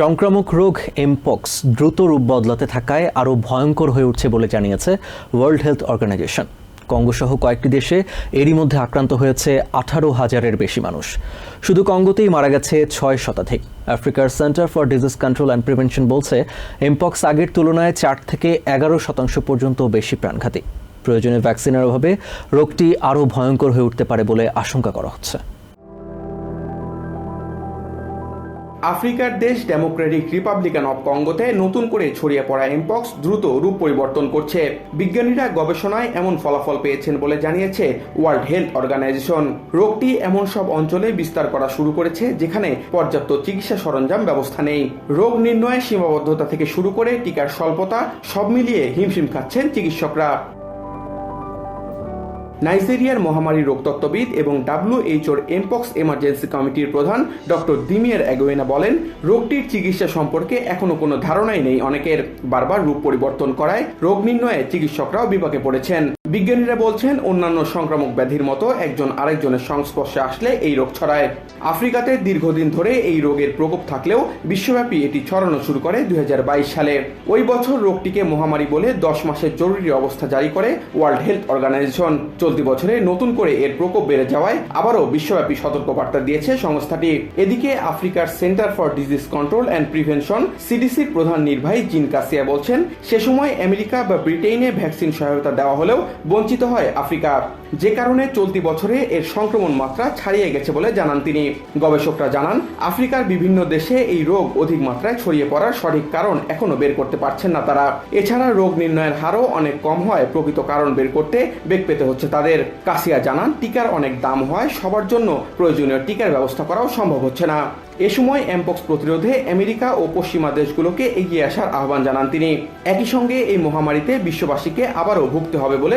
সংক্রামক রোগ এমপক্স দ্রুত রূপ বদলাতে থাকায় আরও ভয়ঙ্কর হয়ে উঠছে বলে জানিয়েছে ওয়ার্ল্ড হেলথ অর্গানাইজেশন কঙ্গোসহ কয়েকটি দেশে এরই মধ্যে আক্রান্ত হয়েছে আঠারো হাজারের বেশি মানুষ। শুধু কঙ্গোতেই মারা গেছে ছয় শতাধিক। আফ্রিকার centres for disease control and prevention বলছে এমপক্স আগের তুলনায় চার থেকে এগারো শতাংশ পর্যন্ত বেশি প্রাণঘাতী। প্রয়োজনে ভ্যাকসিনের অভাবে রোগটি আরও ভয়ঙ্কর হয়ে উঠতে পারে বলে আশঙ্কা করা হচ্ছে। আফ্রিকার দেশ ডেমোক্রেটিক রিপাবলিকান অব কঙ্গোতে নতুন করে ছড়িয়ে পড়া এমপক্স দ্রুত রূপ পরিবর্তন করছে। বিজ্ঞানীরা গবেষণায় এমন ফলাফল পেয়েছেন বলে জানিয়েছে ওয়ার্ল্ড হেলথ অর্গানাইজেশন রোগটি এমন সব অঞ্চলে বিস্তার করা শুরু করেছে, যেখানে পর্যাপ্ত চিকিৎসা সরঞ্জাম ব্যবস্থা নেই। রোগ নির্ণয়ে সীমাবদ্ধতা থেকে শুরু করে টিকার স্বল্পতা সব মিলিয়ে হিমশিম খাচ্ছেন চিকিৎসকরা। নাইজেরিয়ার মহামারী রোগতত্ত্ববিদ এবং ডাব্লিউএইচওর এমপক্স এমার্জেন্সি কমিটির প্রধান ডক্টর দিমিয়ার অ্যাগোয়েনা বলেন, রোগটির চিকিৎসা সম্পর্কে এখনও কোনো ধারণাই নেই। অনেকের বারবার রূপ পরিবর্তন করায় রোগ নির্ণয়ে চিকিৎসকরাও বিপাকে পড়েছেন। বিজ্ঞানীরা বলছেন, অন্যান্য সংক্রামক ব্যাধির মতো একজন আরেকজনের সংস্পর্শে আসলে এই রোগ ছড়ায়। আফ্রিকাতে দীর্ঘদিন ধরে এই রোগের প্রকোপ থাকলেও বিশ্বব্যাপী এটি ছড়ানো শুরু করে দুই হাজার বাইশ সালে। ওই বছর রোগটিকে মহামারী বলে দশ মাসের জরুরি অবস্থা জারি করে ওয়ার্ল্ড হেলথ অর্গানাইজেশন। চলতি বছরে নতুন করে এর প্রকোপ বেড়ে যাওয়ায় আবারও বিশ্বব্যাপী সতর্কবার্তা দিয়েছে সংস্থাটি। এদিকে আফ্রিকার centres for disease control and prevention সিডিসির প্রধান নির্বাহী জিন কাসিয়া বলছেন, সে সময় আমেরিকা বা ব্রিটেনে ভ্যাকসিন সহায়তা দেওয়া হলেও বঞ্চিত হয় আফ্রিকা যে কারণে চলতি বছরে এর সংক্রমণ মাত্রা ছাড়িয়ে গেছে বলে জানান তিনি। গবেষকরা জানান, আফ্রিকার বিভিন্ন দেশে এই রোগ অধিক মাত্রায় ছড়িয়ে পড়ার সঠিক কারণ এখনও বের করতে পারছেন না তারা। এছাড়া রোগ নির্ণয়ের হারও অনেক কম হয়, প্রকৃত কারণ বের করতে বেগ পেতে হচ্ছে তাদের। কাসিয়া জানান, টিকার অনেক দাম হয়, সবার জন্য প্রয়োজনীয় টিকার ব্যবস্থা করাও সম্ভব হচ্ছে না। এ সময় এমপক্স প্রতিরোধে আমেরিকা ও পশ্চিমা দেশগুলোকে এগিয়ে আসার আহ্বান জানান তিনি। একই সঙ্গে এই মহামারীতে বিশ্ববাসীকে আবারও ভুগতে হবে বলে